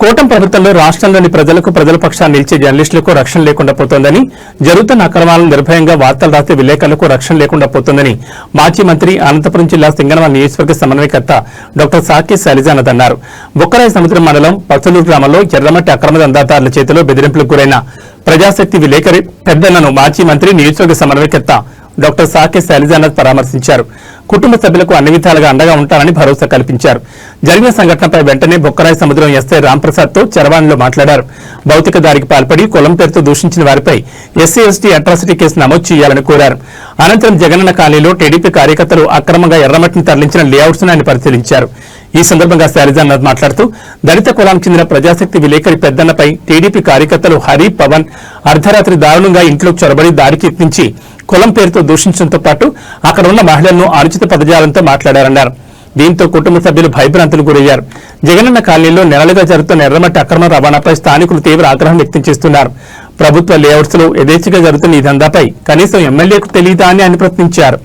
కోటం ప్రభుత్వంలో రాష్ట్రంలోని ప్రజలకు ప్రజల పక్షాన్ని నిలిచే జర్నలిస్టులకు రక్షణ లేకుండా పోతోందని జరుగుతున్న అక్రమాలను నిర్భయంగా వార్తలు రాసే విలేకరులకు రక్షణ లేకుండా పోతోందని మాజీ మంత్రి అనంతపురం జిల్లా సింగనమ నియోజకవర్గ సమన్వయకర్త డాక్టర్ సాకి శైలజానద్ అన్నారు. బొక్కరాయ సముద్రం మండలం పచ్చలూరు గ్రామంలో ఎర్రమట్టి అక్రమ దందాదారుల చేతిలో బెదిరింపులకు గురైన ప్రజాశక్తి విలేకరి పెద్దన్నను మాజీ మంత్రి నియోజకవర్గ సమన్వయకర్త డాక్టర్ సాకే శైలజానాథ్ పరామర్శించారు. కుటుంబ సభ్యులకు అన్ని విధాలుగా అండగా ఉంటారని భరోసా కల్పించారు. జరిగిన సంఘటనపై వెంటనే బొక్కరాయి సముద్రం ఎస్ఐ రాంప్రసాద్తో చరవాణిలో మాట్లాడారు. భౌతిక దారికి పాల్పడి కులం పేరుతో దూషించిన వారిపై ఎస్సీ ఎస్టీ అట్రాసిటీ కేసు నమోదు చేయాలని కోరారు. అనంతరం జగనన్న కాలనీలో టీడీపీ కార్యకర్తలు అక్రమంగా ఎర్రమట్టిని తరలించిన లేఅవుట్స్ ఆయన పరిశీలించారు. ఈ సందర్భంగా శైలజానాథ్ మాట్లాడుతూ దళిత కులానికి చెందిన ప్రజాశక్తి విలేకరి పెద్దన్నపై టీడీపీ కార్యకర్తలు హరి పవన్ అర్ధరాత్రి దారుణంగా ఇంట్లో చొరబడి దారికి ఎత్తించి కులం పేరుతో దూషించడంతో పాటు అక్కడ ఉన్న మహిళలను అనుచిత పదజాలంతో మాట్లాడారన్నారు. దీంతో కుటుంబ సభ్యులు భయభ్రాంతులు గురయ్యారు. జగనన్న కాలనీలో నెలలుగా జరుగుతున్న ఎర్రమట్టి అక్రమ రవాణాపై స్థానికులు తీవ్ర ఆగ్రహం వ్యక్తం చేస్తున్నారు. ప్రభుత్వ లేఅవుట్స్లో యథేచ్ఛగా జరుగుతున్న ఈ దందాపై కనీసం ఎమ్మెల్యేకు తెలియదా అని ఆయన ప్రశ్నించారు.